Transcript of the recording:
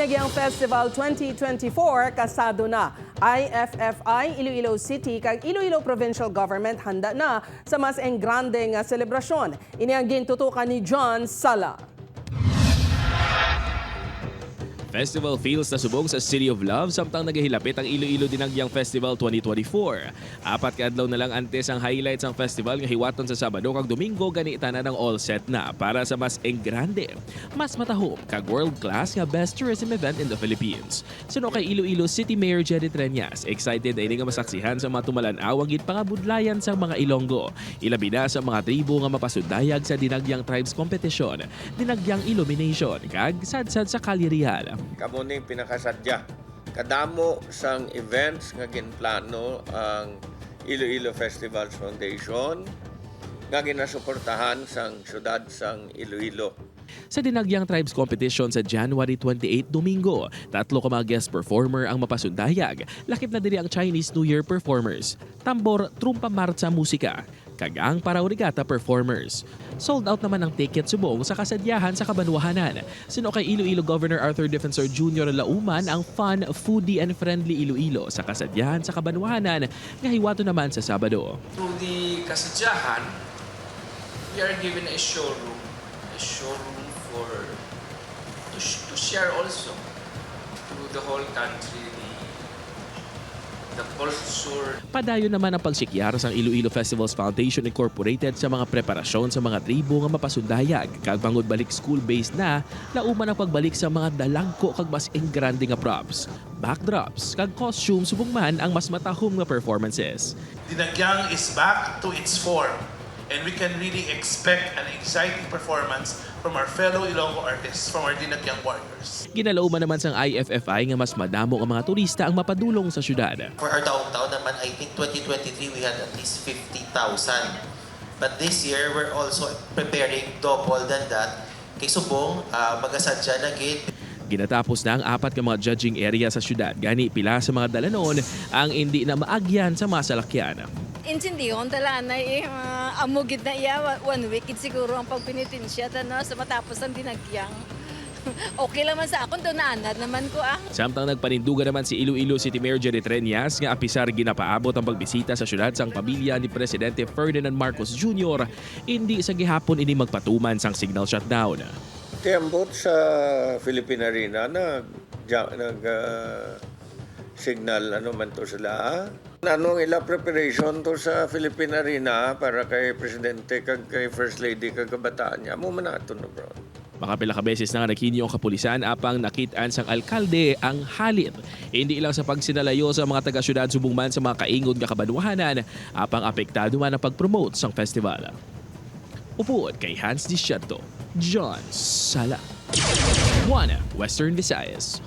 Dinagyang Festival 2024 kasado na. IFFI Iloilo City kag Iloilo Provincial Government handa na sa mas enggrande nga selebrasyon. Ini ang gintutukan ni John Sala. Festival feels na subong sa City of Love samtang nagahilapit ang Iloilo Dinagyang Festival 2024. Apat ka adlaw na lang antes ang highlights ng festival nga hiwaton sa Sabado kag Domingo ganita na ng all set na para sa mas enggrande, mas matahom kag world-class nga best tourism event in the Philippines. Suno kay Iloilo City Mayor Jerry Treñas, excited ay nga masaksihan sa mga tumalanaw ang pangabudlayan sa mga Ilonggo. Ilabi na sa mga tribo nga mapasudayag sa Dinagyang Tribes Competition, Dinagyang Illumination kag sadsad sa Kali Real. Kamo ning pinakasadya kadamo sang events nga ginplano ang Iloilo Festivals Foundation nga ginasuportahan sang syudad sang Iloilo. Sa Dinagyang Tribes Competition sa January 28, Domingo, tatlo ka mga guest performer ang mapasundayag. Lakip na diri ang Chinese New Year performers, tambor, trumpa marcha musika, kagang paraurigata performers. Sold out naman ang ticket subong sa kasadyahan sa Kabanwahanan. Sino kay Iloilo Governor Arthur Defensor Jr. Lauman ang fun, foodie and friendly Iloilo sa kasadyahan sa Kabanwahanan nga hiwato naman sa Sabado. through the kasadyahan, we are given a showroom, a showroom for to, to share also to the whole country the, culture, Padayon naman ang pagsikyar sa Iloilo Festivals Foundation Incorporated sa mga preparasyon sa mga tribo nga mapasundayag kag bangod balik school-based na lauman ang pagbalik sa mga dalangko kag mas engrande nga props, backdrops kag costume subong man ang mas matahom nga performances. Dinagyang is back to its form and we can really expect an exciting performance from our fellow Ilonggo artists, from our Dinagyang warriors. Ginalauman naman sang IFFI nga mas madamo ang mga turista ang mapadulong sa syudad. For our taong-taon naman, I think 2023 we had at least 50,000. But this year, we're also preparing double than that. Kay Subong, uh, magasadya na gate. Ginatapos na ang apat ka mga judging area sa syudad. Gani pila sa mga dalanon ang hindi na maagyan sa mga salakyan. Intindihon tala na eh, uh, amugid na iya, one week it siguro ang pagpinitin siya tano, sa matapos ang dinagyang. okay lang man sa akon, doon naanad naman ko ah. Samtang nagpanindugan naman si Iloilo City Mayor Jerry Treñas nga apisar ginapaabot ang pagbisita sa syudad sang pamilya ni Presidente Ferdinand Marcos Jr. hindi sa gihapon ini magpatuman sang signal shutdown. Tiambot sa Philippine Arena nag ja- nag ah, signal ano man to sila. Anong ila preparation to sa Philippine Arena para kay presidente kag kay first lady kag kabataan niya. Mo man ato no bro. Mga pila ka beses na nga naghinyo ang kapulisan apang nakitaan sang alkalde ang halit. Hindi lang sa pagsinalayo sa mga taga-syudad subong man sa mga kaingod nga kabanwahanan apang apektado man ang pag-promote sang festival. Upuod kay Hans Discierto, John Sala. One, Western Visayas.